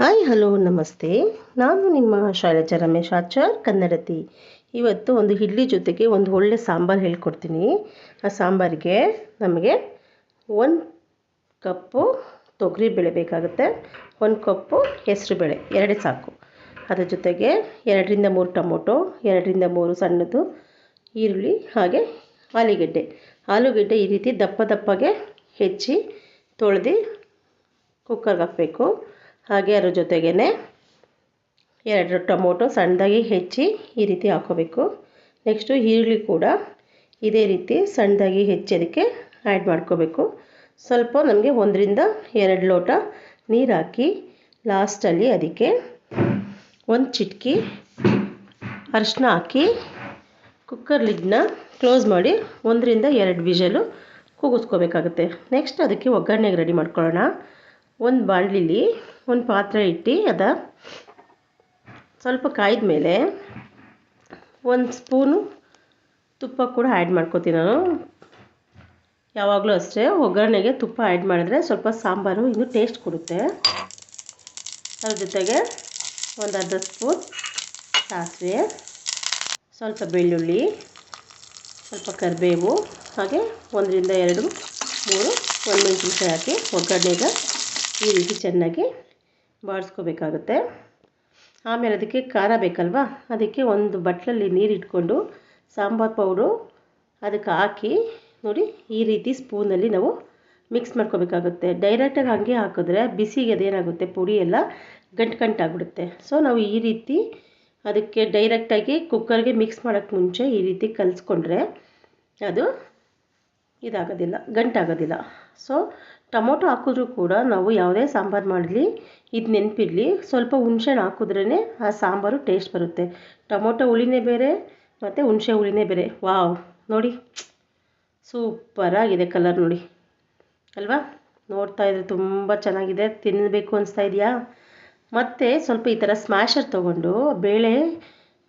Hi hello ನಮಸ್ತೆ. ನಾನು ನಿಮ್ಮ ಶೈಲಜ ರಮೇಶ್ ಆಚಾರ್, ಕನ್ನಡತಿ. ಇವತ್ತು ಒಂದು ಇಡ್ಲಿ ಜೊತೆಗೆ ಒಂದು ಒಳ್ಳೆ ಸಾಂಬಾರು ಹೇಳ್ಕೊಡ್ತೀನಿ. ಆ ಸಾಂಬಾರಿಗೆ ನಮಗೆ ಒಂದು ಕಪ್ಪು ತೊಗರಿ ಬೇಳೆ ಬೇಕಾಗುತ್ತೆ, ಒಂದು ಕಪ್ಪು ಹೆಸರು ಬೇಳೆ, ಎರಡೇ ಸಾಕು. ಅದರ ಜೊತೆಗೆ ಎರಡರಿಂದ ಮೂರು ಟೊಮೊಟೊ, ಎರಡರಿಂದ ಮೂರು ಸಣ್ಣದು ಈರುಳ್ಳಿ, ಹಾಗೆ ಆಲೂಗೆಡ್ಡೆ. ಆಲೂಗೆಡ್ಡೆ ಈ ರೀತಿ ದಪ್ಪ ದಪ್ಪಗೆ ಹೆಚ್ಚಿ ತೊಳೆದು ಕುಕ್ಕರ್ಗೆ ಹಾಕಬೇಕು. ಹಾಗೆ ಅದ್ರ ಜೊತೆಗೇ ಎರಡು ಟೊಮೊಟೊ ಸಣ್ಣದಾಗಿ ಹೆಚ್ಚಿ ಈ ರೀತಿ ಹಾಕೋಬೇಕು. ನೆಕ್ಸ್ಟು ಈರುಳ್ಳಿ ಕೂಡ ಇದೇ ರೀತಿ ಸಣ್ಣದಾಗಿ ಹೆಚ್ಚಿ ಅದಕ್ಕೆ ಆ್ಯಡ್ ಮಾಡ್ಕೋಬೇಕು. ಸ್ವಲ್ಪ ನಮಗೆ ಒಂದರಿಂದ ಎರಡು ಲೋಟ ನೀರು ಹಾಕಿ ಲಾಸ್ಟಲ್ಲಿ ಅದಕ್ಕೆ ಒಂದು ಚಿಟಕಿ ಅರಿಶಿನ ಹಾಕಿ ಕುಕ್ಕರ್ ಲಿಡ್ನ ಕ್ಲೋಸ್ ಮಾಡಿ ಒಂದರಿಂದ ಎರಡು ವಿಷಲು ಕೂಗಿಸ್ಕೋಬೇಕಾಗುತ್ತೆ ನೆಕ್ಸ್ಟ್ ಅದಕ್ಕೆ ಒಗ್ಗರಣೆಗೆ ರೆಡಿ ಮಾಡ್ಕೊಳ್ಳೋಣ. ಒಂದು ಬಾಣಲಿಲಿ ಒಂದು ಪಾತ್ರೆ ಇಟ್ಟು ಅದ. ಸ್ವಲ್ಪ ಕಾಯ್ದ ಮೇಲೆ ಒಂದು ಸ್ಪೂನು ತುಪ್ಪ ಕೂಡ ಆ್ಯಡ್ ಮಾಡ್ಕೋತೀನಿ ನಾನು. ಯಾವಾಗಲೂ ಅಷ್ಟೇ ಒಗ್ಗರಣೆಗೆ ತುಪ್ಪ ಆ್ಯಡ್ ಮಾಡಿದ್ರೆ ಸ್ವಲ್ಪ ಸಾಂಬಾರು ಇನ್ನು ಟೇಸ್ಟ್ ಕೊಡುತ್ತೆ. ಅದ್ರ ಜೊತೆಗೆ ಒಂದು ಅರ್ಧ ಸ್ಪೂನ್ ಸಾಸಿವೆ, ಸ್ವಲ್ಪ ಬೆಳ್ಳುಳ್ಳಿ, ಸ್ವಲ್ಪ ಕರಿಬೇವು, ಹಾಗೆ ಒಂದರಿಂದ ಎರಡು, ಮೂರು ಒಂದು ಮೆಣಸಿನ್ಕಾಯಿ ಹಾಕಿ ಒಗ್ಗರಣೆಗೆ ಈ ರೀತಿ ಚೆನ್ನಾಗಿ ಬಾಡಿಸ್ಕೋಬೇಕಾಗುತ್ತೆ ಆಮೇಲೆ ಅದಕ್ಕೆ ಖಾರ ಬೇಕಲ್ವಾ? ಅದಕ್ಕೆ ಒಂದು ಬಟ್ಲಲ್ಲಿ ನೀರು ಇಟ್ಕೊಂಡು ಸಾಂಬಾರು ಪೌಡ್ರು ಅದಕ್ಕೆ ಹಾಕಿ ನೋಡಿ ಈ ರೀತಿ ಸ್ಪೂನಲ್ಲಿ ನಾವು ಮಿಕ್ಸ್ ಮಾಡ್ಕೋಬೇಕಾಗುತ್ತೆ. ಡೈರೆಕ್ಟಾಗಿ ಹಾಗೆ ಹಾಕಿದ್ರೆ ಬಿಸಿಗೆ ಅದೇನಾಗುತ್ತೆ? ಪುಡಿ ಎಲ್ಲ ಗಂಟು ಗಂಟಾಗ್ಬಿಡುತ್ತೆ ಸೊ ನಾವು ಈ ರೀತಿ ಅದಕ್ಕೆ ಡೈರೆಕ್ಟಾಗಿ ಕುಕ್ಕರ್ಗೆ ಮಿಕ್ಸ್ ಮಾಡೋಕ್ಕೆ ಮುಂಚೆ ಈ ರೀತಿ ಕಲಿಸ್ಕೊಂಡ್ರೆ ಅದು ಇದಾಗೋದಿಲ್ಲ, ಗಂಟಾಗೋದಿಲ್ಲ. ಸೊ ಟೊಮೊಟೊ ಹಾಕಿದ್ರೂ ಕೂಡ ನಾವು ಯಾವುದೇ ಸಾಂಬಾರು ಮಾಡಲಿ, ಇದು ನೆನಪಿರಲಿ ಸ್ವಲ್ಪ ಹುಣ್ಸೆಣ್ಣು ಹಾಕಿದ್ರೇ ಆ ಸಾಂಬಾರು ಟೇಸ್ಟ್ ಬರುತ್ತೆ. ಟೊಮೊಟೊ ಹುಳಿನೇ ಬೇರೆ, ಮತ್ತು ಹುಣ್ಸೆ ಹುಳಿನೇ ಬೇರೆ. ವಾವ್, ನೋಡಿ. ಸೂಪರಾಗಿದೆ ಕಲರ್ ನೋಡಿ. ಅಲ್ವಾ? ನೋಡ್ತಾ ಇದ್ರೆ ತುಂಬ ಚೆನ್ನಾಗಿದೆ. ತಿನ್ನಬೇಕು ಅನಿಸ್ತಾ ಇದೆಯಾ? ಮತ್ತು ಸ್ವಲ್ಪ ಈ ಥರ ಸ್ಮ್ಯಾಶರ್ ತೊಗೊಂಡು ಬೇಳೆ,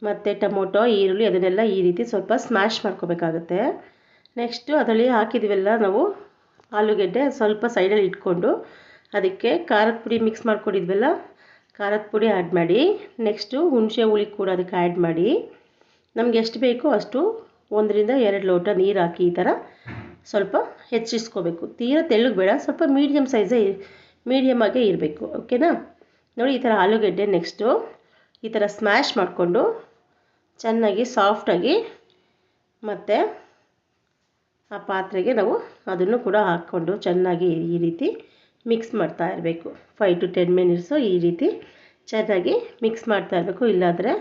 ಮತ್ತು ಟೊಮೊಟೊ, ಈರುಳ್ಳಿ ಅದನ್ನೆಲ್ಲ ಈ ರೀತಿ ಸ್ವಲ್ಪ ಸ್ಮ್ಯಾಶ್ ಮಾಡ್ಕೋಬೇಕಾಗುತ್ತೆ. ನೆಕ್ಸ್ಟು ಅದರಲ್ಲಿ ಹಾಕಿದ್ವಲ್ಲ ನಾವು ಆಲೂಗೆಡ್ಡೆ ಸ್ವಲ್ಪ ಸೈಡಲ್ಲಿ ಇಟ್ಕೊಂಡು ಅದಕ್ಕೆ ಖಾರದ ಪುಡಿ ಮಿಕ್ಸ್ ಮಾಡ್ಕೊಂಡಿದ್ವಲ್ಲ, ಖಾರದ ಪುಡಿ ಆ್ಯಡ್ ಮಾಡಿ. ನೆಕ್ಸ್ಟು ಹುಣಸೆ ಹುಳಿ ಕೂಡ ಅದಕ್ಕೆ ಆ್ಯಡ್ ಮಾಡಿ. ನಮ್ಗೆ ಎಷ್ಟು ಬೇಕೋ ಅಷ್ಟು ಒಂದರಿಂದ ಎರಡು ಲೋಟ ನೀರು ಹಾಕಿ ಈ ಥರ ಸ್ವಲ್ಪ ಹೆಚ್ಚಿಸ್ಕೋಬೇಕು. ತೀರಾ ತೆಳ್ಳಗೆ ಬೇಡ ಸ್ವಲ್ಪ ಮೀಡಿಯಮ್ ಸೈಜೇ ಮೀಡಿಯಮ್ ಆಗೇ ಇರಬೇಕು ಓಕೆನಾ ನೋಡಿ ಈ ಥರ ಆಲೂಗೆಡ್ಡೆ ನೆಕ್ಸ್ಟು ಈ ಥರ ಸ್ಮ್ಯಾಶ್ ಮಾಡಿಕೊಂಡು ಚೆನ್ನಾಗಿ ಸಾಫ್ಟಾಗಿ ಮತ್ತು ಆ ಪಾತ್ರೆಗೆ ನಾವು ಅದನ್ನು ಕೂಡ ಹಾಕ್ಕೊಂಡು ಚೆನ್ನಾಗಿ ಈ ರೀತಿ ಮಿಕ್ಸ್ ಮಾಡ್ತಾ ಇರಬೇಕು. ಫೈವ್ ಟು ಟೆನ್ ಮಿನಿಟ್ಸು ಈ ರೀತಿ ಚೆನ್ನಾಗಿ ಮಿಕ್ಸ್ ಮಾಡ್ತಾ ಇರಬೇಕು. ಇಲ್ಲಾಂದರೆ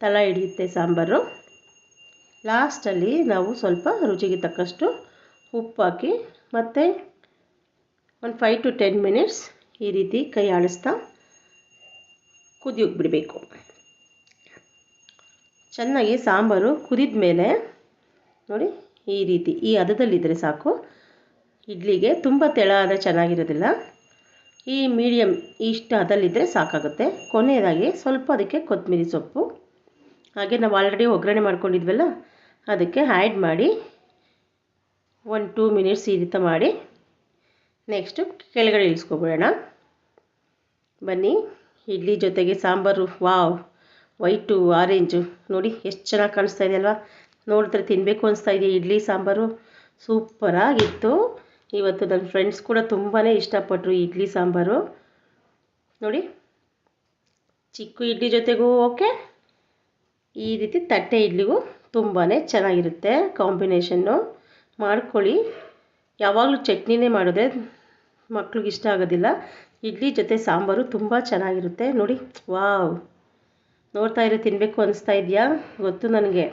ತಳ ಹಿಡಿಯುತ್ತೆ ಸಾಂಬಾರು. ಲಾಸ್ಟಲ್ಲಿ ನಾವು ಸ್ವಲ್ಪ ರುಚಿಗೆ ತಕ್ಕಷ್ಟು ಉಪ್ಪು ಹಾಕಿ ಮತ್ತು ಒಂದು ಫೈವ್ ಟು ಟೆನ್ ಮಿನಿಟ್ಸ್ ಈ ರೀತಿ ಕೈ ಆಡಿಸ್ತಾ ಕುದಿಯೋಕೆ ಬಿಡಬೇಕು ಚೆನ್ನಾಗಿ ಸಾಂಬಾರು ಕುದಿದ ಮೇಲೆ ನೋಡಿ ಈ ರೀತಿ, ಈ ಹದದಲ್ಲಿದ್ದರೆ ಸಾಕು. ಇಡ್ಲಿಗೆ ತುಂಬ ತೆಳ ಆದರೆ ಚೆನ್ನಾಗಿರೋದಿಲ್ಲ. ಈ ಮೀಡಿಯಮ್ ಇಷ್ಟು ಹದಲ್ಲಿದ್ದರೆ ಸಾಕಾಗುತ್ತೆ. ಕೊನೆಯದಾಗಿ ಸ್ವಲ್ಪ ಅದಕ್ಕೆ ಕೊತ್ತಂಬರಿ ಸೊಪ್ಪು. ಹಾಗೆ ನಾವು ಆಲ್ರೆಡಿ ಒಗ್ಗರಣೆ ಮಾಡ್ಕೊಂಡಿದ್ವಲ್ಲ, ಅದಕ್ಕೆ ಆ್ಯಡ್ ಮಾಡಿ ಒಂದು ಟೂ ಮಿನಿಟ್ಸ್ ಈ ರೀತಿ ಮಾಡಿ. ನೆಕ್ಸ್ಟು ಕೆಳಗಡೆ ಇಳಿಸ್ಕೊಬಿಡೋಣ. ಬನ್ನಿ, ಇಡ್ಲಿ ಜೊತೆಗೆ ಸಾಂಬಾರು, ವಾವ್, ವೈಟು ಆರೆಂಜು ನೋಡಿ, ಎಷ್ಟು ಚೆನ್ನಾಗಿ ಕಾಣಿಸ್ತಾ ಇದೆ ಅಲ್ವಾ? ನೋಡಿದ್ರೆ ತಿನ್ನಬೇಕು ಅನಿಸ್ತಾ ಇದೆಯಾ ಇಡ್ಲಿ, ಸಾಂಬಾರು ಸೂಪರಾಗಿತ್ತು ಇವತ್ತು ನನ್ನ ಫ್ರೆಂಡ್ಸ್ ಕೂಡ ತುಂಬಾ ಇಷ್ಟಪಟ್ಟರು ಇಡ್ಲಿ, ಸಾಂಬಾರು. ನೋಡಿ, ಚಿಕ್ಕ ಇಡ್ಲಿ ಜೊತೆಗೂ ಓಕೆ ಈ ರೀತಿ ತಟ್ಟೆ ಇಡ್ಲಿಗೂ ತುಂಬಾ ಚೆನ್ನಾಗಿರುತ್ತೆ ಕಾಂಬಿನೇಷನ್ನು ಮಾಡ್ಕೊಳ್ಳಿ. ಯಾವಾಗಲೂ ಚಟ್ನಿನೇ ಮಾಡಿದ್ರೆ ಮಕ್ಳಿಗೆ ಇಷ್ಟ ಆಗೋದಿಲ್ಲ. ಇಡ್ಲಿ ಜೊತೆ ಸಾಂಬಾರು ತುಂಬ ಚೆನ್ನಾಗಿರುತ್ತೆ. ನೋಡಿ, ವಾವ್. ನೋಡ್ತಾ ಇರೋ ತಿನ್ನಬೇಕು ಅನಿಸ್ತಾ ಇದೆಯಾ? ಗೊತ್ತು ನನಗೆ.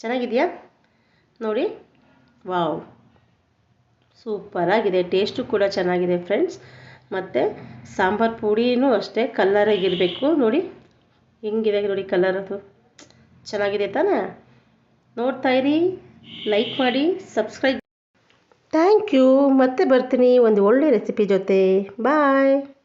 ಚೆನ್ನಾಗಿದೆಯಾ? ನೋಡಿ. ವಾವ್. ಸೂಪರಾಗಿದೆ. ಟೇಸ್ಟು ಕೂಡ ಚೆನ್ನಾಗಿದೆ ಫ್ರೆಂಡ್ಸ್. ಮತ್ತು ಸಾಂಬಾರು ಪುಡಿನೂ ಅಷ್ಟೇ ಕಲ್ಲರಾಗಿರಬೇಕು ನೋಡಿ. ಹೆಂಗಿದೆ ನೋಡಿ ಕಲರ್ ಅದು. ಚೆನ್ನಾಗಿದೆ ತಾನೇ? ನೋಡ್ತಾ ಇರಿ. ಲೈಕ್ ಮಾಡಿ, ಸಬ್ಸ್ಕ್ರೈಬ್. Thank you. ಮತ್ತೆ ಬರ್ತೀನಿ. ಒಂದು ಒಳ್ಳೆ ರೆಸಿಪಿ ಜೊತೆ. ಬಾಯ್.